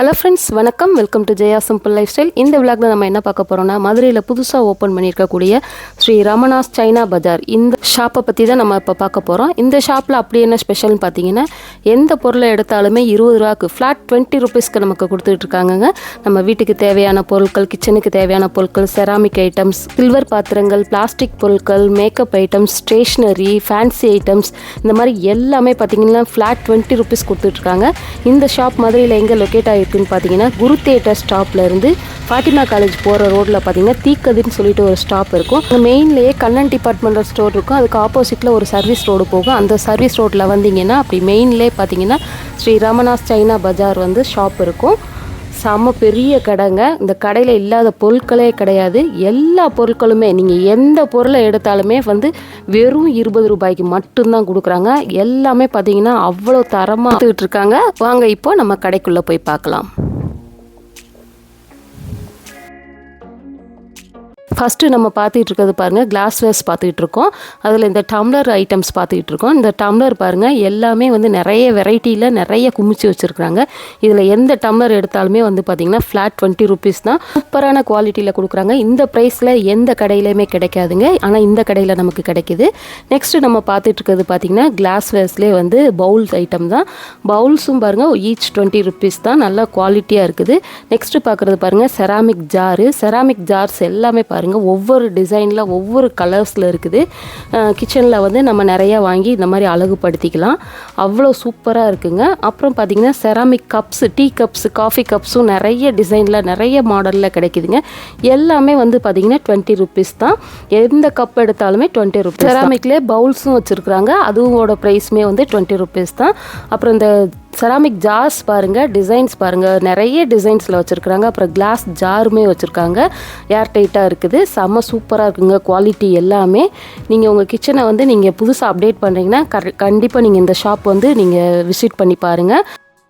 Hello friends வணக்கம். Welcome to Jaya simple life style இந்த விளாக்ல நம்ம என்ன பார்க்க போகிறோம்னா மதுரையில் புதுசாக ஓப்பன் பண்ணியிருக்கக்கூடிய ஸ்ரீ ரமணாஸ் சைனா பஜார். இந்த ஷாப்பை பற்றி தான் நம்ம இப்போ பார்க்க போகிறோம் இந்த ஷாப்பில் அப்படி என்ன ஸ்பெஷல்னு பார்த்தீங்கன்னா எந்த பொருளை எடுத்தாலுமே இருபது ரூபாக்கு ஃப்ளாட் டுவெண்ட்டி ருபீஸ்க்கு நமக்கு கொடுத்துட்டு இருக்காங்கங்க. நம்ம வீட்டுக்கு தேவையான பொருட்கள் கிச்சனுக்கு தேவையான பொருட்கள் செராமிக் ஐட்டம்ஸ் சில்வர் பாத்திரங்கள் பிளாஸ்டிக் பொருட்கள் makeup items stationery fancy items இந்த மாதிரி எல்லாமே பார்த்தீங்கன்னா ஃப்ளாட் டுவெண்ட்டி ருபீஸ் கொடுத்துட்ருக்காங்க இந்த ஷாப் மதுரையில் எங்கே லொக்கேட் இருக்குதுன்னு பார்த்தீங்கன்னா குரு தேட்டர் ஸ்டாப்லேருந்து ஃபாத்திமா காலேஜ் போகிற ரோட்டில் பார்த்தீங்கன்னா தீக்கதின்னு சொல்லிட்டு ஒரு ஸ்டாப் இருக்கும். அங்கே மெயின்லேயே கண்ணன் டிபார்ட்மெண்டல் ஸ்டோர் இருக்கும். அதுக்கு ஆப்போசிட்டில் ஒரு சர்வீஸ் ரோடு போகும். அந்த சர்வீஸ் ரோட்டில் வந்தீங்கன்னா அப்படி மெயின்லேயே பார்த்தீங்கன்னா ஸ்ரீ ரமணாஸ் சைனா பஜார் வந்து ஷாப் இருக்கும். செம்ம பெரிய கடைங்க. இந்த கடையில் இல்லாத பொருட்களே கிடையாது. எல்லா பொருட்களுமே நீங்கள் எந்த பொருளை எடுத்தாலுமே வந்து வெறும் இருபது ரூபாய்க்கு மட்டும்தான் கொடுக்குறாங்க. எல்லாமே பார்த்தீங்கன்னா அவ்வளோ தரமாக இருக்காங்க. வாங்க இப்போ நம்ம கடைக்குள்ளே போய் பார்க்கலாம். ஃபஸ்ட்டு நம்ம பார்த்துட்டு இருக்கிறது பாருங்கள் கிளாஸ்வேர்ஸ் பார்த்துட்டு இருக்கோம் அதில் இந்த டம்ளர் ஐட்டம்ஸ் பார்த்துட்டு இருக்கோம் இந்த டம்ளர் பாருங்கள் எல்லாமே வந்து நிறைய வெரைட்டியில் நிறைய குமிச்சு வச்சுருக்குறாங்க. இதில் எந்த டம்ளர் எடுத்தாலுமே வந்து பார்த்திங்கன்னா ஃப்ளாட் டுவெண்ட்டி ருபீஸ் தான். சூப்பரான குவாலிட்டியில் கொடுக்குறாங்க. இந்த ப்ரைஸில் எந்த கடையிலையுமே கிடைக்காதுங்க. ஆனால் இந்த கடையில் நமக்கு கிடைக்குது. நெக்ஸ்ட்டு நம்ம பார்த்துட்டு இருக்கிறது பார்த்திங்கன்னா கிளாஸ்வேர்ஸ்லேயே வந்து பவுல்ஸ் ஐட்டம் தான். பவுல்ஸும் பாருங்கள் ஈச் டுவெண்ட்டி ருபீஸ் தான். நல்லா குவாலிட்டியாக இருக்குது. நெக்ஸ்ட்டு பார்க்குறது பாருங்கள் செராமிக் ஜாரு செராமிக் ஜார்ஸ் எல்லாமே பாருங்கள் ஒவ்வொரு டிசைனில் ஒவ்வொரு கலர்ஸில் இருக்குது. கிச்சனில் வந்து நம்ம நிறையா வாங்கி இந்த மாதிரி அழகுபடுத்திக்கலாம். அவ்வளோ சூப்பராக இருக்குங்க. அப்புறம் பார்த்திங்கன்னா ceramic cups tea cups coffee கப்ஸும் நிறைய டிசைனில் நிறைய மாடலில் கிடைக்குதுங்க. எல்லாமே வந்து பார்த்திங்கன்னா டுவெண்ட்டி ருபீஸ் தான். எந்த கப் எடுத்தாலுமே டுவெண்ட்டி ருபீஸ் செராமிக்லேயே பவுல்ஸும் வச்சுருக்குறாங்க. அதுவோட ப்ரைஸுமே வந்து டுவெண்ட்டி ருபீஸ் தான். அப்புறம் இந்த செராமிக் ஜார்ஸ் பாருங்கள் டிசைன்ஸ் பாருங்கள் நிறைய டிசைன்ஸில் வச்சுருக்குறாங்க. அப்புறம் கிளாஸ் ஜாருமே வச்சுருக்காங்க. ஏர் டைட்டாக இருக்குது. செம்ம சூப்பராக இருக்குங்க. குவாலிட்டி எல்லாமே. நீங்கள் உங்கள் கிச்சனை வந்து நீங்கள் புதுசாக அப்டேட் பண்ணுறீங்கன்னா கண்டிப்பாக நீங்கள் இந்த ஷாப் வந்து நீங்கள் விசிட் பண்ணி பாருங்கள்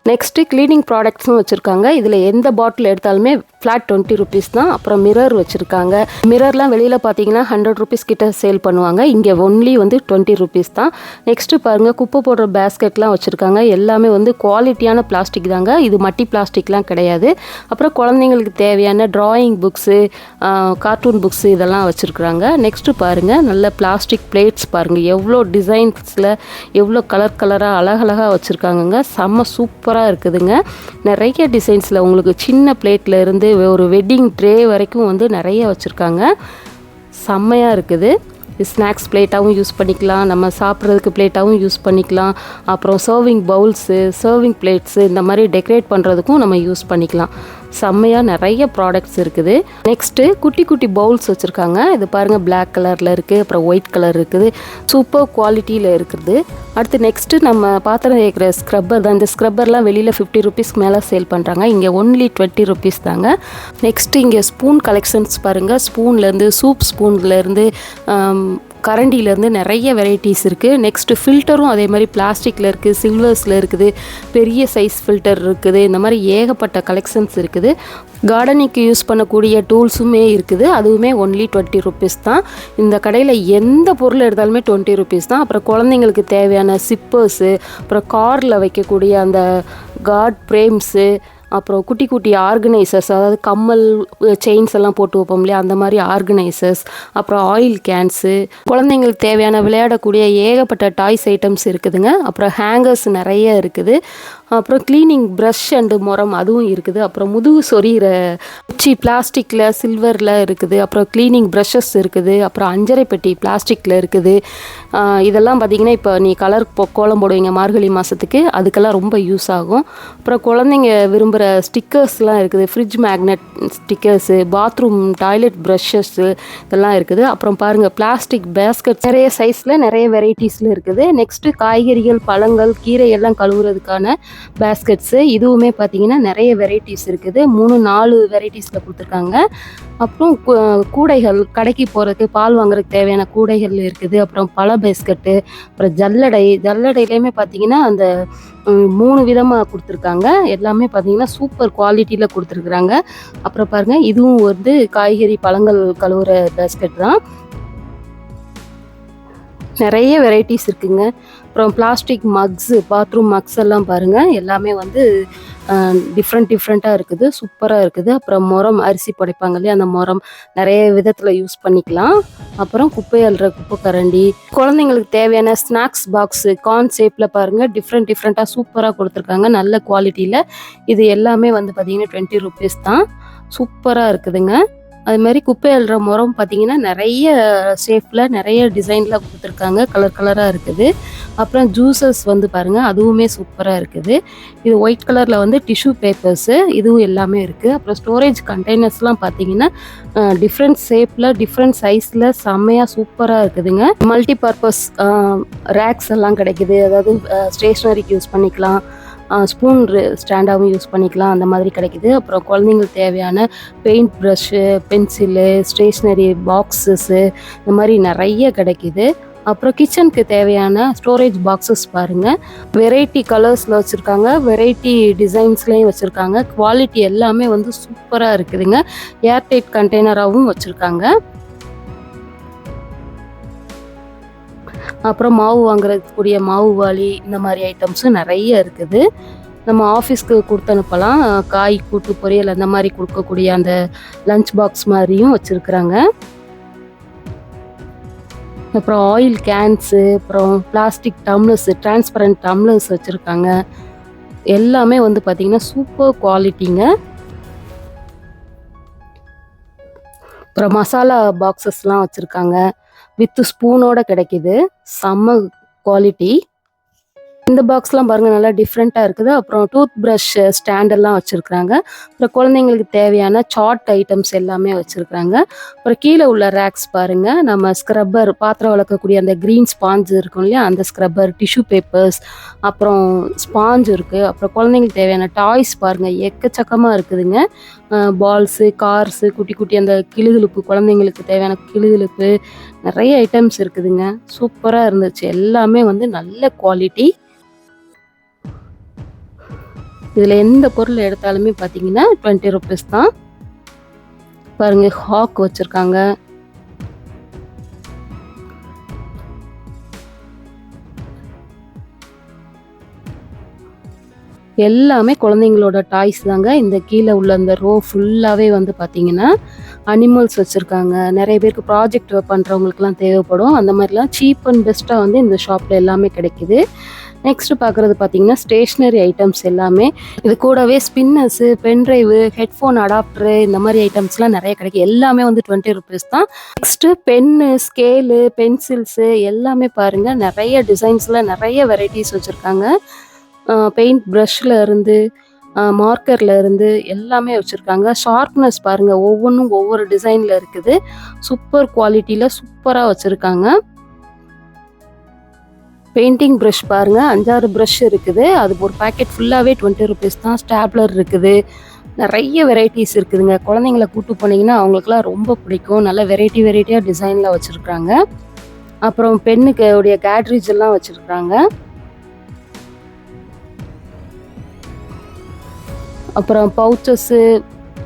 நெக்ஸ்ட்டு க்ளீனிங் ப்ராடக்ட்ஸும் வச்சுருக்காங்க. இதில் எந்த பாட்டில் எடுத்தாலுமே ஃப்ளாட் டுவெண்ட்டி ருபீஸ் தான். அப்புறம் மிரர் வச்சுருக்காங்க. மிரர்லாம் வெளியில் பார்த்தீங்கன்னா ஹண்ட்ரட் ருபீஸ் கிட்ட சேல் பண்ணுவாங்க. இங்கே ஒன்லி வந்து டுவெண்ட்டி ருபீஸ் தான். நெக்ஸ்ட்டு பாருங்கள் குப்பை போடுற பேஸ்கெட்லாம் வச்சுருக்காங்க. எல்லாமே வந்து குவாலிட்டியான பிளாஸ்டிக் தாங்க. இது மட்டி பிளாஸ்டிக்லாம் கிடையாது. அப்புறம் குழந்தைங்களுக்கு தேவையான ட்ராயிங் புக்ஸு கார்ட்டூன் புக்ஸு இதெல்லாம் வச்சுருக்குறாங்க. நெக்ஸ்ட்டு பாருங்கள் நல்ல பிளாஸ்டிக் பிளேட்ஸ் பாருங்கள் எவ்வளோ டிசைன்ஸில் எவ்வளோ கலர் கலராக அழகழகாக வச்சுருக்காங்கங்க. செம்ம சூப்பராக இருக்குதுங்க. நிறைய டிசைன்ஸில் உங்களுக்கு சின்ன பிளேட்டில் இருந்து ஒரு வெட்டிங் ட்ரே வரைக்கும் வந்து நிறைய வச்சுருக்காங்க. செம்மையாக இருக்குது. ஸ்நாக்ஸ் பிளேட்டாகவும் யூஸ் பண்ணிக்கலாம். நம்ம சாப்பிட்றதுக்கு பிளேட்டாகவும் யூஸ் பண்ணிக்கலாம். அப்புறம் சர்விங் பவுல்ஸு சர்விங் பிளேட்ஸு இந்த மாதிரி டெக்கரேட் பண்ணுறதுக்கும் நம்ம யூஸ் பண்ணிக்கலாம். செம்மையாக நிறைய ப்ராடக்ட்ஸ் இருக்குது. நெக்ஸ்ட்டு குட்டி குட்டி பவுல்ஸ் வச்சுருக்காங்க. இது பாருங்கள் பிளாக் கலரில் இருக்குது அப்புறம் ஒயிட் கலர் இருக்குது. சூப்பர் குவாலிட்டியில் இருக்குது. அடுத்து நெக்ஸ்ட்டு நம்ம பாத்திரம் தேய்க்கிற ஸ்க்ரப்பர் தான். இந்த ஸ்க்ரப்பர்லாம் வெளியில் ஃபிஃப்டி ருபீஸ்க்கு மேலே சேல் பண்ணுறாங்க இங்கே ஒன்லி டுவெண்ட்டி ருபீஸ் தாங்க. நெக்ஸ்ட்டு இங்கே ஸ்பூன் கலெக்ஷன்ஸ் பாருங்கள் ஸ்பூன்லேருந்து சூப் ஸ்பூன்லேருந்து கரண்டியிலேருந்து நிறைய வெரைட்டிஸ் இருக்குது நெக்ஸ்ட்டு ஃபில்டரும் அதே மாதிரி பிளாஸ்டிக்கில் இருக்குது சில்வர்ஸில் இருக்குது பெரிய சைஸ் ஃபில்டர் இருக்குது இந்த மாதிரி ஏகப்பட்ட கலெக்ஷன்ஸ் இருக்குது. கார்டனிங்க்கு யூஸ் பண்ணக்கூடிய டூல்ஸுமே இருக்குது. அதுவுமே ஒன்லி டுவெண்ட்டி ருபீஸ் தான். இந்த கடையில் எந்த பொருள் எடுத்தாலுமே டுவெண்ட்டி ருபீஸ் தான். அப்புறம் குழந்தைங்களுக்கு தேவையான சிப்பர்ஸு அப்புறம் காரில் வைக்கக்கூடிய அந்த காட் ஃப்ரேம்ஸு அப்புறம் குட்டி குட்டி ஆர்கனைசர்ஸ் அதாவது கம்மல் செயின்ஸ் எல்லாம் போட்டு வைப்போம் இல்லையா? அந்த மாதிரி ஆர்கனைசர்ஸ் அப்புறம் ஆயில் கேன்ஸு குழந்தைங்களுக்கு தேவையான விளையாடக்கூடிய ஏகப்பட்ட டாய்ஸ் ஐட்டம்ஸ் இருக்குதுங்க. அப்புறம் ஹேங்கர்ஸ் நிறைய இருக்குது. அப்புறம் க்ளீனிங் ப்ரஷ் அண்டு முறம் அதுவும் இருக்குது. அப்புறம் முதுகு சொரிகிற குச்சி பிளாஸ்டிக்கில் சில்வரில் இருக்குது. அப்புறம் க்ளீனிங் ப்ரஷஸ் இருக்குது. அப்புறம் அஞ்சரை பெட்டி பிளாஸ்டிக்கில் இருக்குது. இதெல்லாம் பார்த்திங்கன்னா இப்போ நீ கலர் கோலம் போடுவீங்க மார்கழி மாதத்துக்கு அதுக்கெல்லாம் ரொம்ப யூஸ் ஆகும். அப்புறம் குழந்தைங்க விரும்புகிற ஸ்டிக்கர்ஸ்லாம் இருக்குது. Fridge magnet stickers bathroom toilet brushes இதெல்லாம் இருக்குது. அப்புறம் பாருங்கள் பிளாஸ்டிக் பேஸ்கெட் நிறைய சைஸில் நிறைய வெரைட்டிஸில் இருக்குது. நெக்ஸ்ட்டு காய்கறிகள் பழங்கள் கீரை எல்லாம் கழுவுறதுக்கான பேஸ்கெட்ஸு இதுவுமே பார்த்தீங்கன்னா நிறைய வெரைட்டிஸ் இருக்குது. மூணு நாலு வெரைட்டிஸில் கொடுத்துருக்காங்க. அப்புறம் கூடைகள் கடைக்கு போகிறதுக்கு பால் வாங்குறதுக்கு தேவையான கூடைகள் இருக்குது. அப்புறம் பழ பேஸ்கெட்டு அப்புறம் ஜல்லடை ஜல்லடையிலையுமே பார்த்தீங்கன்னா அந்த மூணு விதமாக கொடுத்துருக்காங்க. எல்லாமே பார்த்தீங்கன்னா சூப்பர் குவாலிட்டியில் கொடுத்துருக்குறாங்க. அப்புறம் பாருங்கள் இதுவும் வந்து காய்கறி பழங்கள் கழுவுற பேஸ்கெட் தான். நிறைய வெரைட்டிஸ் இருக்குங்க. அப்புறம் பிளாஸ்டிக் மக்ஸு பாத்ரூம் மக்ஸ் எல்லாம் பாருங்கள் எல்லாமே வந்து டிஃப்ரெண்ட் டிஃப்ரெண்ட்டாக இருக்குது. சூப்பராக இருக்குது. அப்புறம் முரம் அரிசி புடைப்பாங்க இல்லையா? அந்த முரம் நிறைய விதத்தில் யூஸ் பண்ணிக்கலாம். அப்புறம் குப்பை அல்ற குப்பை கரண்டி. குழந்தைங்களுக்கு தேவையான ஸ்நாக்ஸ் பாக்ஸு கார்ன் ஷேப்பில் பாருங்கள் டிஃப்ரெண்ட் டிஃப்ரெண்ட்டாக சூப்பராக கொடுத்துருக்காங்க. நல்ல குவாலிட்டியில் இது எல்லாமே வந்து பார்த்திங்கன்னா டுவெண்ட்டி ருபீஸ் தான். சூப்பராக இருக்குதுங்க. அது மாதிரி குப்பை அள்ளுற முறம் பார்த்தீங்கன்னா நிறைய ஷேப்பில் நிறைய டிசைனில் கொடுத்துருக்காங்க. கலர் கலராக இருக்குது. அப்புறம் ஜூஸஸ் வந்து பாருங்கள் அதுவுமே சூப்பராக இருக்குது. இது ஒயிட் கலரில் வந்து டிஷ்யூ பேப்பர்ஸு இதுவும் எல்லாமே இருக்குது அப்புறம் ஸ்டோரேஜ் கண்டெய்னர்ஸ்லாம் பார்த்தீங்கன்னா டிஃப்ரெண்ட் ஷேப்பில் டிஃப்ரெண்ட் சைஸில் செம்மையாக சூப்பராக இருக்குதுங்க. மல்டி பர்பஸ் ரேக்ஸ் எல்லாம் கிடைக்குது. அதாவது ஸ்டேஷ்னரிக்கு யூஸ் பண்ணிக்கலாம். ஸ்பூன் ஸ்டாண்டாகவும் யூஸ் பண்ணிக்கலாம். அந்த மாதிரி கிடைக்குது. அப்புறம் குழந்தைங்களுக்கு தேவையான paint brush pencil stationery boxes இந்த மாதிரி நிறைய கிடைக்குது. அப்புறம் கிச்சனுக்கு தேவையான ஸ்டோரேஜ் பாக்ஸஸ் பாருங்கள் வெரைட்டி கலர்ஸில் வச்சுருக்காங்க. வெரைட்டி டிசைன்ஸ்லேயும் வச்சுருக்காங்க. குவாலிட்டி எல்லாமே வந்து சூப்பராக இருக்குதுங்க. ஏர்டைட் கண்டெய்னராகவும் வச்சுருக்காங்க. அப்புறம் மாவு வாங்குறதுக்குரிய மாவு வாளி இந்த மாதிரி ஐட்டம்ஸும் நிறைய இருக்குது. நம்ம ஆஃபீஸ்க்கு கொடுத்து அனுப்பலாம். காய் கூட்டு பொரியல் அந்த மாதிரி கொடுக்கக்கூடிய அந்த லஞ்ச் பாக்ஸ் மாதிரியும் வச்சுருக்குறாங்க. அப்புறம் ஆயில் கேன்ஸு அப்புறம் பிளாஸ்டிக் டம்ளர்ஸு டிரான்ஸ்பரண்ட் டம்ளர்ஸ் வச்சுருக்காங்க. எல்லாமே வந்து பார்த்திங்கன்னா சூப்பர் குவாலிட்டிங்க அப்புறம் மசாலா பாக்ஸஸ்லாம் வச்சுருக்காங்க. வித்து ஸ்பூனோட கிடைக்குது. செம்ம குவாலிட்டி இந்த பாக்ஸ்லாம் பாருங்கள் நல்லா டிஃப்ரெண்ட்டாக இருக்குது. அப்புறம் டூத் ப்ரஷ் ஸ்டாண்டெல்லாம் வச்சுருக்குறாங்க. அப்புறம் குழந்தைங்களுக்கு தேவையான சாட் ஐட்டம்ஸ் எல்லாமே வச்சுருக்குறாங்க. அப்புறம் கீழே உள்ள ரேக்ஸ் பாருங்கள் நம்ம ஸ்க்ரப்பர் பாத்திரம் வளர்க்கக்கூடிய அந்த க்ரீன் ஸ்பாஞ்ச் இருக்கும் இல்லையா? அந்த ஸ்க்ரப்பர் டிஷ்யூ பேப்பர்ஸ் அப்புறம் ஸ்பாஞ்ச் இருக்குது அப்புறம் குழந்தைங்களுக்கு தேவையான டாய்ஸ் பாருங்கள் எக்கச்சக்கமாக இருக்குதுங்க. பால்ஸு கார்ஸு குட்டி குட்டி அந்த கிளுகிழுப்பு குழந்தைங்களுக்கு தேவையான கிளுகிழுப்பு நிறைய ஐட்டம்ஸ் இருக்குதுங்க. சூப்பராக இருந்துச்சு. எல்லாமே வந்து நல்ல குவாலிட்டி இதில் எந்த பொருள் எடுத்தாலுமே பார்த்தீங்கன்னா டுவெண்ட்டி ருபீஸ் தான். பாருங்கள் ஹாக் வச்சுருக்காங்க. எல்லாமே குழந்தைங்களோட டாய்ஸ் தாங்க. இந்த கீழே உள்ள அந்த ரோ ஃபுல்லாகவே வந்து பார்த்தீங்கன்னா அனிமல்ஸ் வச்சுருக்காங்க. நிறைய பேருக்கு ப்ராஜெக்ட் பண்ணுறவங்களுக்குலாம் தேவைப்படும். அந்த மாதிரிலாம் சீப் அண்ட் பெஸ்ட்டாக வந்து இந்த ஷாப்பில் எல்லாமே கிடைக்குது. நெக்ஸ்ட் பார்க்குறது பார்த்தீங்கன்னா ஸ்டேஷ்னரி ஐட்டம்ஸ் எல்லாமே. இது கூடவே ஸ்பின்னர்ஸு பென்ட்ரைவு ஹெட்ஃபோன் அடாப்டரு இந்த மாதிரி ஐட்டம்ஸ்லாம் நிறைய கிடைக்கும். எல்லாமே வந்து டுவெண்ட்டி ருபீஸ் தான். நெக்ஸ்ட்டு பென்னு ஸ்கேலு பென்சில்ஸு எல்லாமே பாருங்கள் நிறைய டிசைன்ஸில் நிறைய வெரைட்டிஸ் வச்சுருக்காங்க. பெயிண்ட் ப்ரஷ்ல இருந்து மார்க்கர்ல இருந்து எல்லாமே வச்சுருக்காங்க. ஷார்ப்னஸ் பாருங்கள் ஒவ்வொன்றும் ஒவ்வொரு டிசைனில் இருக்குது. சூப்பர் குவாலிட்டியில் சூப்பராக வச்சுருக்காங்க. பெயிண்டிங் ப்ரஷ் பாருங்கள் அஞ்சாறு ப்ரஷ் இருக்குது. அது ஒரு பேக்கெட் ஃபுல்லாகவே டுவெண்ட்டி ருபீஸ் தான். ஸ்டாப்லர் இருக்குது. நிறைய வெரைட்டிஸ் இருக்குதுங்க. குழந்தைங்கள கூட்டு போனீங்கன்னா அவங்களுக்குலாம் ரொம்ப பிடிக்கும். நல்ல வெரைட்டி வெரைட்டியாக டிசைனில் வச்சுருக்குறாங்க அப்புறம் பெண்ணுக்கு உடைய கேட்ரேஜ் எல்லாம் வச்சுருக்குறாங்க அப்புறம் பவுச்சஸ்ஸு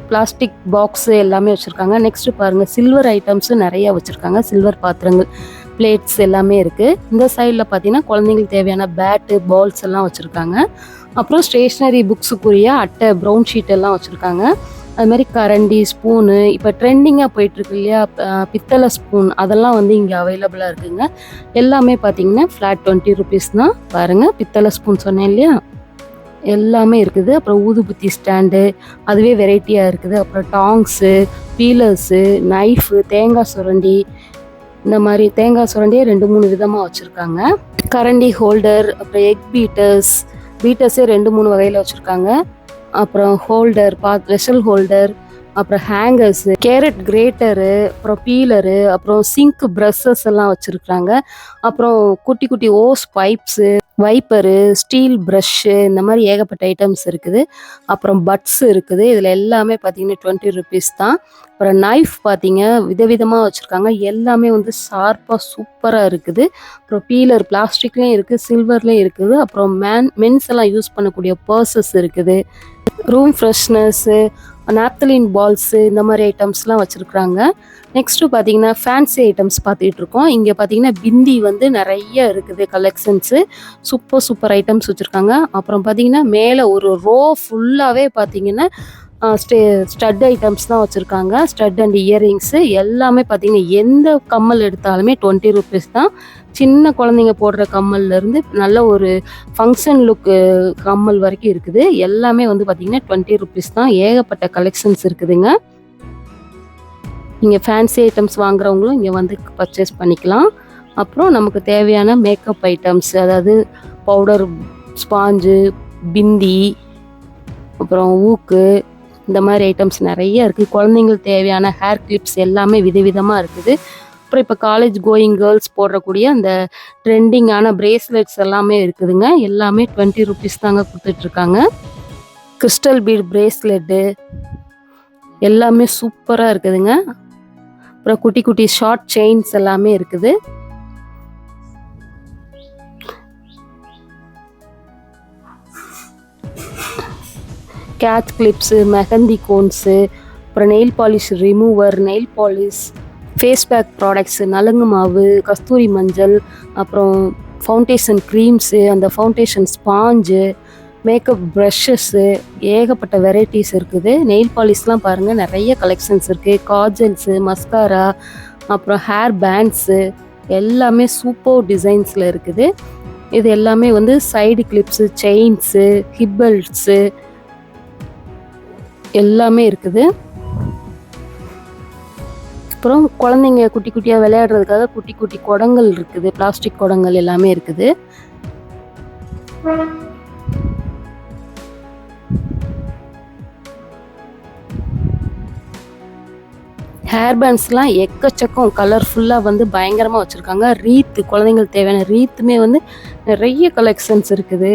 பிளாஸ்டிக் பாக்ஸு எல்லாமே வச்சுருக்காங்க. நெக்ஸ்ட்டு பாருங்கள் சில்வர் ஐட்டம்ஸும் நிறையா வச்சுருக்காங்க. சில்வர் பாத்திரங்கள் பிளேட்ஸ் எல்லாமே இருக்குது இந்த சைடில் பார்த்தீங்கன்னா குழந்தைங்களுக்கு தேவையான பேட்டு பால்ஸ் எல்லாம் வச்சுருக்காங்க. அப்புறம் ஸ்டேஷ்னரி புக்ஸுக்குரிய அட்டை ப்ரௌன் ஷீட் எல்லாம் வச்சுருக்காங்க. அது மாதிரி கரண்டி ஸ்பூனு இப்போ ட்ரெண்டிங்காக போயிட்டுருக்கு இல்லையா? பித்தளை ஸ்பூன் அதெல்லாம் வந்து இங்கே அவைலபிளாக இருக்குதுங்க எல்லாமே பார்த்தீங்கன்னா ஃப்ளாட் டுவெண்ட்டி ருபீஸ் தான். பாருங்கள் பித்தளை ஸ்பூன் சொன்னேன் இல்லையா? எல்லாமே இருக்குது. அப்புறம் ஊதுபுத்தி ஸ்டாண்டு அதுவே வெரைட்டியாக இருக்குது. அப்புறம் டாங்ஸு பீலர்ஸு நைஃபு தேங்காய் சுரண்டி இந்த மாதிரி தேங்காய் சுரண்டியே ரெண்டு மூணு விதமாக வச்சுருக்காங்க. கரண்டி ஹோல்டர் அப்புறம் எக் பீட்டர்ஸ் பீட்டர்ஸே ரெண்டு மூணு வகையில் வச்சுருக்காங்க. அப்புறம் ஹோல்டர் பா வெஷல் ஹோல்டர் அப்புறம் ஹேங்கர்ஸு கேரட் கிரேட்டரு அப்புறம் பீலரு அப்புறம் சிங்க் ப்ரஷ்ஷஸ் எல்லாம் வச்சுருக்குறாங்க. அப்புறம் குட்டி குட்டி hose pipes wiper steel brush இந்த மாதிரி ஏகப்பட்ட ஐட்டம்ஸ் இருக்குது. அப்புறம் பட்ஸ் இருக்குது. இதில் எல்லாமே பார்த்தீங்கன்னா டுவெண்ட்டி ருபீஸ் தான். அப்புறம் நைஃப் பார்த்தீங்க விதவிதமாக வச்சுருக்காங்க. எல்லாமே வந்து ஷார்ப்பாக சூப்பராக இருக்குது. அப்புறம் பீலர் பிளாஸ்டிக்லேயும் இருக்குது சில்வர்லேயும் இருக்குது. அப்புறம் மேன் மென்ஸ் எல்லாம் யூஸ் பண்ணக்கூடிய பர்சஸ் இருக்குது. ரூம் ஃப்ரெஷ்னஸ்ஸு நாப்தலின் பால்ஸு இந்த மாதிரி ஐட்டம்ஸ்லாம் வச்சுருக்குறாங்க. நெக்ஸ்ட்டு பார்த்தீங்கன்னா ஃபேன்சி ஐட்டம்ஸ் பார்த்துட்ருக்கோம் இங்கே பார்த்தீங்கன்னா பிந்தி வந்து நிறைய இருக்குது கலெக்ஷன்ஸு சூப்பர் சூப்பர் ஐட்டம்ஸ் வச்சுருக்காங்க. அப்புறம் பார்த்தீங்கன்னா மேலே ஒரு ரோ ஃபுல்லாகவே பார்த்தீங்கன்னா ஸ்டே ஸ்டட் ஐட்டம்ஸ் தான் வச்சுருக்காங்க. ஸ்டட் அண்ட் இயரிங்ஸு எல்லாமே பார்த்தீங்கன்னா எந்த கம்மல் எடுத்தாலுமே டுவெண்ட்டி ருபீஸ் தான். சின்ன குழந்தைங்க போடுற கம்மல்லேருந்து நல்ல ஒரு ஃபங்க்ஷன் லுக்கு கம்மல் வரைக்கும் இருக்குது. எல்லாமே வந்து பார்த்தீங்கன்னா டுவெண்ட்டி ருபீஸ் தான். ஏகப்பட்ட கலெக்ஷன்ஸ் இருக்குதுங்க. நீங்கள் ஃபேன்சி ஐட்டம்ஸ் வாங்குறவங்களும் இங்கே வந்து பர்ச்சேஸ் பண்ணிக்கலாம். அப்புறம் நமக்கு தேவையான மேக்கப் ஐட்டம்ஸ் அதாவது பவுடர் ஸ்பாஞ்சு பிந்தி அப்புறம் ஊக்கு இந்த மாதிரி ஐட்டம்ஸ் நிறைய இருக்குது குழந்தைங்களுக்கு தேவையான ஹேர் கிளிப்ஸ் எல்லாமே விதவிதமாக இருக்குது. அப்புறம் இப்போ காலேஜ் கோயிங் கேர்ள்ஸ் போடுறக்கூடிய அந்த ட்ரெண்டிங்கான பிரேஸ்லெட்ஸ் எல்லாமே இருக்குதுங்க. எல்லாமே டுவெண்ட்டி ருபீஸ் தாங்க கொடுத்துட்ருக்காங்க. கிறிஸ்டல் பீட் பிரேஸ்லெட்டு எல்லாமே சூப்பராக இருக்குதுங்க. அப்புறம் குட்டி குட்டி ஷார்ட் செயின்ஸ் எல்லாமே இருக்குது. கேட்ச் கிளிப்ஸு மெஹந்தி கோன்ஸு அப்புறம் nail polish remover nail polish face pack products நலுங்கு மாவு கஸ்தூரி மஞ்சள் அப்புறம் ஃபவுண்டேஷன் க்ரீம்ஸு அந்த ஃபவுண்டேஷன் ஸ்பாஞ்சு மேக்கப் ப்ரஷஸ்ஸு ஏகப்பட்ட வெரைட்டிஸ் இருக்குது. நெயில் பாலிஷ்லாம் பாருங்கள் நிறைய கலெக்ஷன்ஸ் இருக்குது காஜல்ஸு மஸ்காரா அப்புறம் ஹேர் பேண்ட்ஸு எல்லாமே சூப்பர் டிசைன்ஸில் இருக்குது. இது எல்லாமே வந்து சைடு கிளிப்ஸு செயின்ஸு ஹிப்பல்ஸு எல்லாமே இருக்குது. அப்புறம் குழந்தைங்க குட்டி குட்டியாக விளையாடுறதுக்காக குட்டி குட்டி குடங்கள் இருக்குது. பிளாஸ்டிக் குடங்கள் எல்லாமே இருக்குது. ஹேர் பேண்ட்ஸ்லாம் எக்கச்சக்கம் கலர்ஃபுல்லாக வந்து பயங்கரமாக வச்சுருக்காங்க. ரீத்து குழந்தைங்களுக்கு தேவையான ரீத்துமே வந்து நிறைய கலெக்ஷன்ஸ் இருக்குது.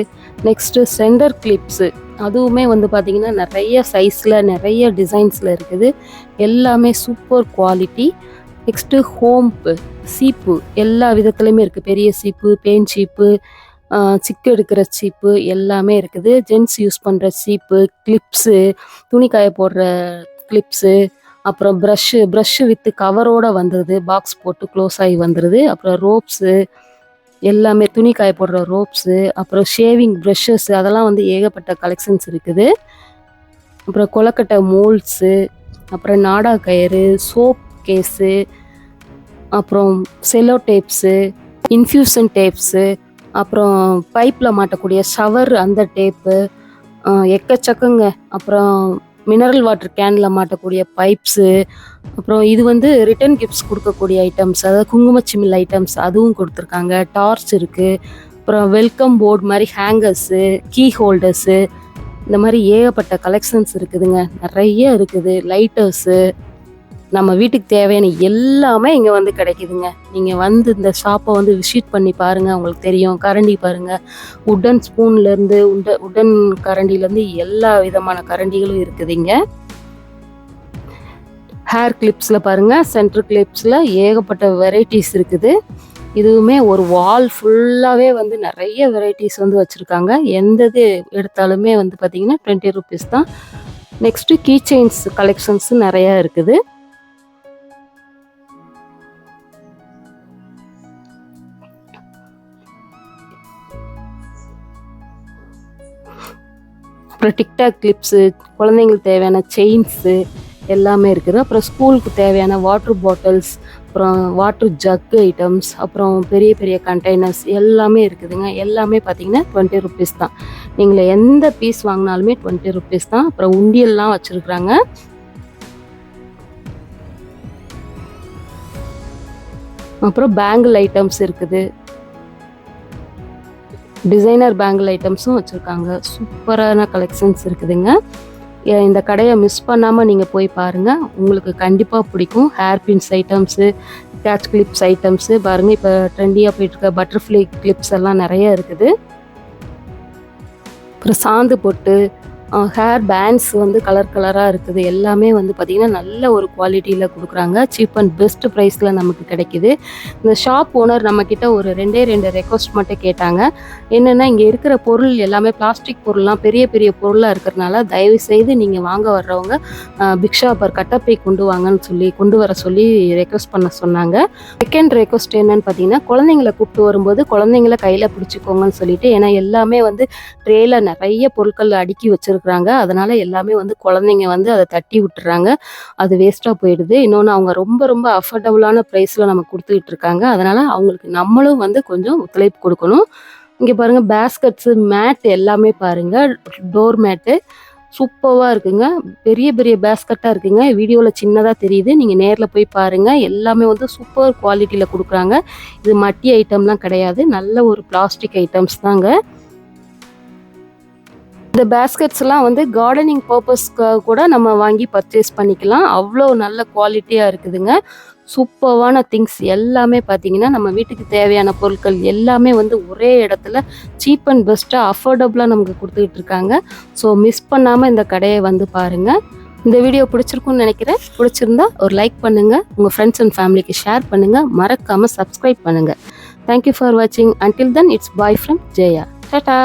நெக்ஸ்ட்டு சென்டர் கிளிப்ஸு அதுவுமே வந்து பார்த்திங்கன்னா நிறைய சைஸில் நிறைய டிசைன்ஸில் இருக்குது. எல்லாமே சூப்பர் குவாலிட்டி நெக்ஸ்ட்டு ஹோம்ப்பு சீப்பு எல்லா விதத்துலையுமே இருக்குது பெரிய சீப்பு பேன் சீப்பு சிக்கு எடுக்கிற சீப்பு எல்லாமே இருக்குது. ஜென்ஸ் யூஸ் பண்ணுற சீப்பு கிளிப்ஸு துணி காய போடுற கிளிப்ஸு அப்புறம் ப்ரஷ்ஷு ப்ரஷ்ஷு வித்து கவரோடு வந்துடுது பாக்ஸ் போட்டு க்ளோஸ் ஆகி வந்துடுது அப்புறம் ரோப்ஸு எல்லாமே துணி காய போடுற ரோப்ஸு அப்புறம் ஷேவிங் ப்ரஷ்ஷஸ் அதெல்லாம் வந்து ஏகப்பட்ட கலெக்ஷன்ஸ் இருக்குது. அப்புறம் கொலக்கட்டை மோல்ட்ஸு அப்புறம் நாடா கயிறு சோப் கேஸு அப்புறம் செல்லோ டேப்ஸு இன்ஃப்யூஷன் டேப்ஸு அப்புறம் பைப்பில் மாட்டக்கூடிய ஷவர் அந்த டேப்பு எக்கச்சக்கங்க. அப்புறம் மினரல் வாட்டர் கேனில் மாட்டக்கூடிய பைப்ஸு அப்புறம் இது வந்து ரிட்டன் கிஃப்ட்ஸ் கொடுக்கக்கூடிய ஐட்டம்ஸ் அதாவது குங்குமச்சிமில் ஐட்டம்ஸ் அதுவும் கொடுத்துருக்காங்க. டார்ச் இருக்குது அப்புறம் வெல்கம் போர்டு மாதிரி ஹேங்கர்ஸு கீ ஹோல்டர்ஸு இந்த மாதிரி ஏகப்பட்ட கலெக்ஷன்ஸ் இருக்குதுங்க. நிறைய இருக்குது. லைட்டர்ஸு நம்ம வீட்டுக்கு தேவையான எல்லாமே இங்கே வந்து கிடைக்குதுங்க. நீங்கள் வந்து இந்த ஷாப்பை வந்து விசிட் பண்ணி பாருங்கள் உங்களுக்கு தெரியும். கரண்டி பாருங்கள் உட்டன் ஸ்பூன்லேருந்து உட உடன் கரண்டிலேருந்து எல்லா விதமான கரண்டிகளும் இருக்குது இங்கே ஹேர் கிளிப்ஸில் பாருங்கள் சென்ட்ரு கிளிப்ஸில் ஏகப்பட்ட வெரைட்டிஸ் இருக்குது. இதுவுமே ஒரு வால் ஃபுல்லாகவே வந்து நிறைய வெரைட்டிஸ் வந்து வச்சுருக்காங்க. எந்த இது எடுத்தாலுமே வந்து பார்த்திங்கன்னா டுவெண்ட்டி ருபீஸ் தான். நெக்ஸ்ட்டு கீ செயின்ஸ் கலெக்ஷன்ஸும் நிறையா இருக்குது. அப்புறம் டிக்டாக் கிளிப்ஸு குழந்தைங்களுக்கு தேவையான செயின்ஸு எல்லாமே இருக்குது. அப்புறம் ஸ்கூலுக்கு தேவையான வாட்டர் பாட்டில்ஸ் அப்புறம் வாட்டர் ஜக் ஐட்டம்ஸ் அப்புறம் பெரிய பெரிய கண்டெய்னர்ஸ் எல்லாமே இருக்குதுங்க. எல்லாமே பார்த்தீங்கன்னா டுவெண்ட்டி ருபீஸ் தான். நீங்கள் எந்த பீஸ் வாங்கினாலுமே டுவெண்ட்டி ருபீஸ் தான். அப்புறம் உண்டியல்லாம் வச்சுருக்குறாங்க. அப்புறம் பேங்கிள் ஐட்டம்ஸ் இருக்குது. டிசைனர் பேங்கிள் ஐட்டம்ஸும் வச்சுருக்காங்க. சூப்பரான கலெக்ஷன்ஸ் இருக்குதுங்க. இந்த கடையை மிஸ் பண்ணாமல் நீங்கள் போய் பாருங்கள் உங்களுக்கு கண்டிப்பாக பிடிக்கும். Hair pins items catch clips items பாருங்கள் இப்போ ட்ரெண்டியாக போயிட்டுருக்க பட்டர்ஃப்ளை கிளிப்ஸ் எல்லாம் நிறைய இருக்குது. அப்புறம் சாந்து பொட்டு ஹேர் பேண்ட்ஸ் வந்து கலர் கலராக இருக்குது. எல்லாமே வந்து பார்த்திங்கன்னா நல்ல ஒரு குவாலிட்டியில் கொடுக்குறாங்க. சீப் அண்ட் பெஸ்ட் ப்ரைஸில் நமக்கு கிடைக்கிது. இந்த ஷாப் ஓனர் நம்மக்கிட்ட ஒரு ரெண்டே ரெண்டு ரெக்வஸ்ட் மட்டும் கேட்டாங்க. என்னென்னா இங்கே இருக்கிற பொருள் எல்லாமே பிளாஸ்டிக் பொருள்லாம் பெரிய பெரிய பொருளாக இருக்கிறனால தயவு செய்து நீங்கள் வாங்க வர்றவங்க பிக்ஷாப்பர் கட்டப்பை கொண்டு வாங்கன்னு சொல்லி கொண்டு வர சொல்லி ரெக்வஸ்ட் பண்ண சொன்னாங்க. செகண்ட் ரெக்வஸ்ட் என்னன்னு பார்த்தீங்கன்னா குழந்தைங்கள கூப்பிட்டு வரும்போது குழந்தைங்கள கையில் பிடிச்சிக்கோங்கன்னு சொல்லிட்டு ஏன்னா எல்லாமே வந்து ட்ரேல நிறைய பொருட்கள் அடுக்கி இருக்கிறாங்க அதனால எல்லாமே வந்து குழந்தைங்க வந்து அதை தட்டி விட்டுறாங்க. அது வேஸ்ட்டாக போயிடுது. இன்னொன்று அவங்க ரொம்ப ரொம்ப அஃபோர்டபுளான ப்ரைஸில் நமக்கு கொடுத்துக்கிட்டு இருக்காங்க. அதனால அவங்களுக்கு நம்மளும் வந்து கொஞ்சம் ஒத்துழைப்பு கொடுக்கணும். இங்கே பாருங்க பேஸ்கட்ஸு மேட் எல்லாமே பாருங்க. டோர் மேட்டு சூப்பராக இருக்குங்க. பெரிய பெரிய பேஸ்கட்டாக இருக்குங்க. வீடியோவில் சின்னதாக தெரியுது. நீங்கள் நேரில் போய் பாருங்கள் எல்லாமே வந்து சூப்பர் குவாலிட்டியில் கொடுக்குறாங்க. இது மட்டி ஐட்டம்லாம் கிடையாது. நல்ல ஒரு பிளாஸ்டிக் ஐட்டம்ஸ் தாங்க. இந்த பேஸ்கெட்ஸ்லாம் வந்து கார்டனிங் பர்பஸ்க்காக கூட நம்ம வாங்கி பர்ச்சேஸ் பண்ணிக்கலாம். அவ்வளோ நல்ல குவாலிட்டியாக இருக்குதுங்க. சூப்பர்வான திங்ஸ் எல்லாமே பார்த்தீங்கன்னா நம்ம வீட்டுக்கு தேவையான பொருட்கள் எல்லாமே வந்து ஒரே இடத்துல சீப் அண்ட் பெஸ்ட்டாக அஃபோர்டபுளாக நமக்கு கொடுத்துக்கிட்டு இருக்காங்க. ஸோ மிஸ் பண்ணாமல் இந்த கடையை வந்து பாருங்கள் இந்த வீடியோ பிடிச்சிருக்கும்னு நினைக்கிறேன். பிடிச்சிருந்தா ஒரு லைக் பண்ணுங்கள் உங்கள் ஃப்ரெண்ட்ஸ் அண்ட் ஃபேமிலிக்கு ஷேர் பண்ணுங்கள் மறக்காமல் சப்ஸ்கிரைப் பண்ணுங்கள் தேங்க்யூ ஃபார் வாட்சிங் until then it's bye from Jaya tata